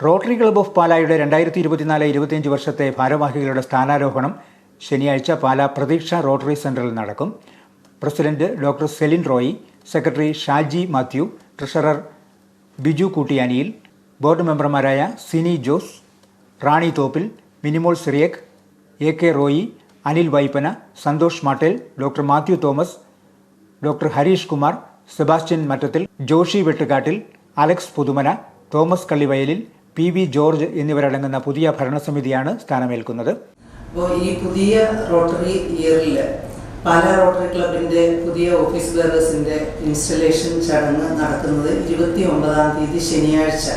Rotary club of പാലായുടെ രണ്ടായിരത്തി ഇരുപത്തിനാല് ഇരുപത്തിയഞ്ച് വർഷത്തെ ഭാരവാഹികളുടെ സ്ഥാനാരോഹണം ശനിയാഴ്ച പാല പ്രതീക്ഷ റോട്ടറി സെന്ററിൽ നടക്കും. President doctor Celine Roy secretary Shaji Mathew treasurer Biju കൂട്ടിയാനിയിൽ board മെമ്പർമാരായ Sini Jose Rani Thoppil Minimol Cyriac A K Roy Anil Vaipana Santhosh Mattel doctor Mathew Thomas doctor Harish Kumar Sebastian Mattathil Joshy Vettukattil Alex Puthumana Thomas Kallivayalil P V George എന്നിവരടങ്ങുന്ന പുതിയ ഭരണസമിതിയാണ് സ്ഥാനമേൽക്കുന്നത്. അപ്പോൾ ഈ പുതിയ rotary ഇയറിൽ Pala rotary ക്ലബിന്റെ പുതിയ office ബെയറേഴ്സിന്റെ installation ചടങ്ങ് നടക്കുന്നത് ഇരുപത്തി ഒമ്പതാം തീയതി ശനിയാഴ്ച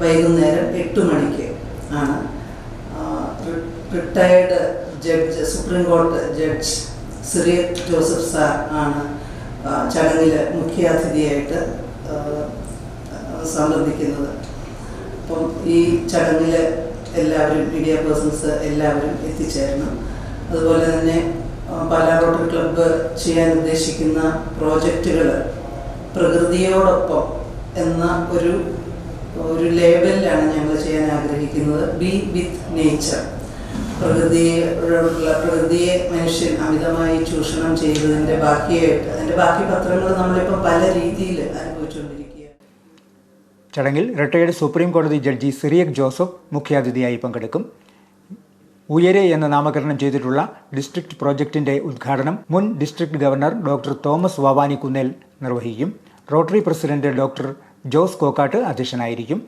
വൈകുന്നേരം എട്ട് മണിക്ക് ആണ്. റിട്ടയർഡ് ജഡ്ജ് സുപ്രീം കോടതി ജഡ്ജ് സിറിയ ജോസഫ് സാർ ആണ് ചടങ്ങിൽ മുഖ്യാതിഥിയായിട്ട് സംബന്ധിക്കുന്നത്. അപ്പം ഈ ചടങ്ങിൽ എല്ലാവരും മീഡിയ പേഴ്സൺസ് എല്ലാവരും എത്തിച്ചേരണം. അതുപോലെ തന്നെ പല റോട്ടറി ക്ലബ്ബ് ചെയ്യാൻ ഉദ്ദേശിക്കുന്ന പ്രോജക്റ്റുകൾ പ്രകൃതിയോടൊപ്പം എന്ന ഒരു ഒരു ലേബലിലാണ് ഞങ്ങൾ ചെയ്യാൻ ആഗ്രഹിക്കുന്നത്. ബി വിത്ത് നേച്ചർ പ്രകൃതിയോടുള്ള പ്രകൃതിയെ മനുഷ്യൻ അമിതമായി ചൂഷണം ചെയ്തതിന്റെ ബാക്കിയായിട്ട് അതിന്റെ ബാക്കി പത്രങ്ങൾ നമ്മളിപ്പോൾ പല രീതിയിൽ അനുഭവിച്ചുകൊണ്ടിരിക്കുക ചടങ്ങിൽ റിട്ടയേർഡ് സുപ്രീം കോടതി ജഡ്ജി സിറിയക് ജോസഫ് മുഖ്യാതിഥിയായി പങ്കെടുക്കും. ഉയരെ എന്ന നാമകരണം ചെയ്തിട്ടുള്ള ഡിസ്ട്രിക്ട് പ്രോജക്റ്റിന്റെ ഉദ്ഘാടനം മുൻ district governor doctor Thomas Vavani Kunnel നിർവഹിക്കും. Rotary president doctor Jose Kokkat അധ്യക്ഷനായിരിക്കും.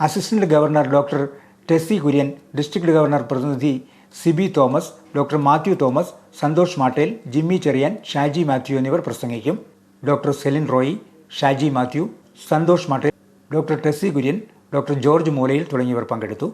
Assistant governor doctor Tessy Kurian district governor പ്രതിനിധി Siby Thomas doctor Mathew Thomas Santhosh Mattel Jimmy Cherian Shaji Mathew എന്നിവർ പ്രസംഗിക്കും. Doctor Celine Roy Shaji Mathew Santhosh Mattel doctor Tessy Kurian doctor George Moolayil തുടങ്ങിയവർ പങ്കെടുത്തു.